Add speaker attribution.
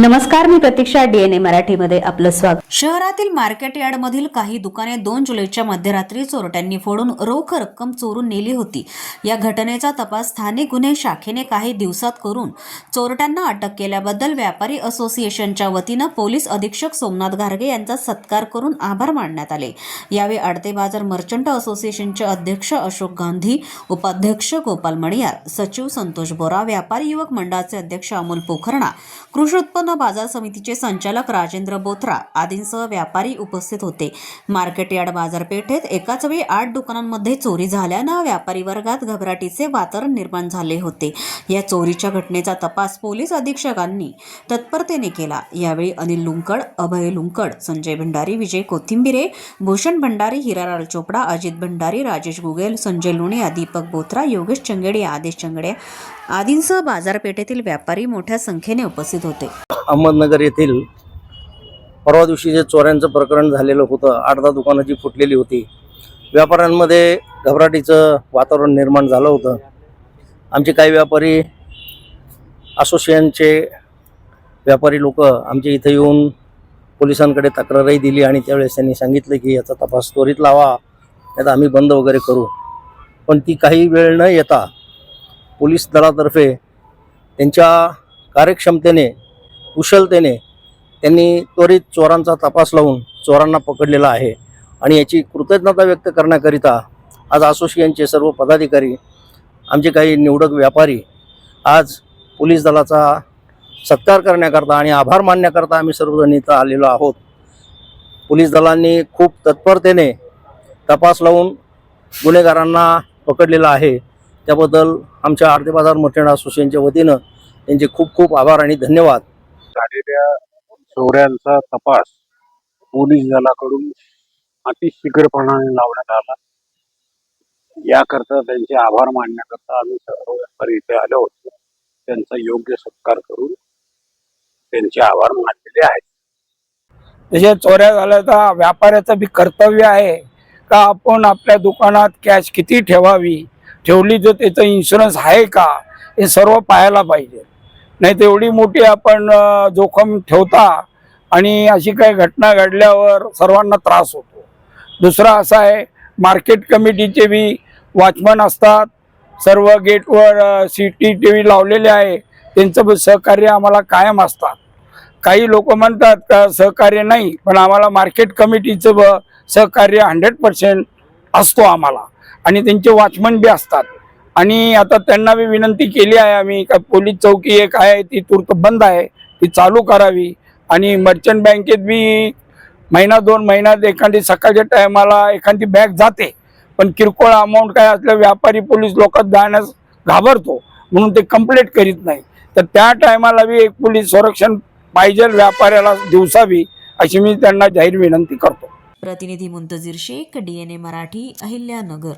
Speaker 1: नमस्कार मी प्रतीक्षा डीएनए मराठीमध्ये आपलं स्वागत.
Speaker 2: शहरातील मार्केट यार्डमधील काही दुकाने दोन जुलैच्या मध्यरात्री चोरट्यांनी फोडून रोख रक्कम चोरून नेली होती. या घटनेचा तपास स्थानिक गुन्हे शाखेने काही दिवसात करून चोरट्यांना अटक केल्याबद्दल व्यापारी असोसिएशनच्या वतीनं पोलीस अधीक्षक सोमनाथ घारगे यांचा सत्कार करून आभार मानण्यात आले. यावेळी आडते बाजार मर्चंट असोसिएशनचे अध्यक्ष अशोक गांधी उपाध्यक्ष गोपाल मणियार सचिव संतोष बोरा व्यापारी युवक मंडळाचे अध्यक्ष अमोल पोखरणा कृषी उत्पन्न बाजार समितीचे संचालक राजेंद्र बोथरा आदींसह व्यापारी उपस्थित होते. मार्केट यार्ड बाजारपेठेत एकाच वेळी आठ दुकानांमध्ये चोरी झाल्यानं व्यापारी वर्गात घबराटीचे वातावरण निर्माण झाले होते. या चोरीच्या घटनेचा तपास पोलीस अधीक्षकांनी तत्परतेने केला. यावेळी अनिल लुंकड अभय लुंकड संजय भंडारी विजय कोथिंबिरे भूषण भंडारी हिरालाल चोपडा अजित भंडारी राजेश गुगेल संजय लोणिया दीपक बोथरा योगेश चंगेडे आदेश चंगडे आदींसह बाजारपेठेतील व्यापारी मोठ्या संख्येने उपस्थित होते.
Speaker 3: अहमदनगर येथील परवा दिवशी जे चोऱ्यांचं प्रकरण झालेलं होतं आठ दहा दुकानाची फुटलेली होती व्यापाऱ्यांमध्ये घबराटीचं वातावरण निर्माण झालं होतं. आमचे काही व्यापारी असोसिएशनचे व्यापारी लोक आमच्या इथं येऊन पोलिसांकडे तक्रारही दिली आणि त्यावेळेस त्यांनी सांगितलं की याचा तपास त्वरित लावा नाही आम्ही बंद वगैरे करू. पण ती काही वेळ न येता पोलीस दलातर्फे त्यांच्या कार्यक्षमतेने कुशलतेने त्यांनी त्वरित चोरांचा तपास लावून चोरांना पकडलेला आहे. आणि याची कृतज्ञता व्यक्त करण्याकरिता आज असोसिएशनचे सर्व पदाधिकारी आमचे काही निवडक व्यापारी आज पोलीस दलाचा सत्कार करण्याकरता आणि आभार मानण्याकरता आम्ही सर्वजण इथं आलेलो आहोत. पोलीस दलांनी खूप तत्परतेने तपास लावून गुन्हेगारांना पकडलेला आहे. त्याबद्दल आमच्या आरती बाजार मर्चंट असोसिएशनच्या वतीनं त्यांचे खूप खूप आभार आणि धन्यवाद.
Speaker 4: झालेल्या चोऱ्यांचा तपास पोलीस दलाकडून अतिशीघ्रपणाने लावण्यात आला. याकरता त्यांचे आभार मानण्याकरता आम्ही सर्व व्यापारी इथे आलो होतो. त्यांचा योग्य सत्कार करून त्यांचे आभार मानलेले आहेत.
Speaker 5: जसे चोऱ्या झाल्या तर व्यापाऱ्याचं बी कर्तव्य आहे का? आपण आपल्या दुकानात कॅश किती ठेवावी? ठेवली तर त्याचं इन्शुरन्स आहे का? हे सर्व पाहायला पाहिजे. नाही तर एवढी मोठी आपण जोखम ठेवता आणि अशी काही घटना घडल्यावर सर्वांना त्रास होतो. दुसरा असा आहे मार्केट कमिटीचे बी वॉचमन असतात. सर्व गेटवर सी टी टी व्ही लावलेले आहे. त्यांचं सहकार्य आम्हाला कायम असतात. काही लोक म्हणतात का सहकार्य नाही पण आम्हाला मार्केट कमिटीचं ब सहकार्य हंड्रेड पर्सेंट असतो आम्हाला. आणि त्यांचे वॉचमन बी असतात. आणि आता त्यांना बी विनंती केली आहे आम्ही का पोलीस चौकी एक आहे ती तूर्त बंद आहे ती चालू करावी. आणि मर्चंट बँकेत बी महिना दोन महिन्यात एखादी सकाळच्या टायमाला एखादी बॅग जाते. पण किरकोळ अमाऊंट काय असलं व्यापारी पोलीस लोकात जाण्यास घाबरतो. म्हणून ते कंप्लेंट करीत नाही. तर त्या टायमाला बी एक पोलीस संरक्षण पाहिजे व्यापाऱ्याला दिवसावी अशी मी त्यांना जाहीर विनंती करतो.
Speaker 2: प्रतिनिधी मुंतजीर शेख डीएनए मराठी अहिल्यानगर.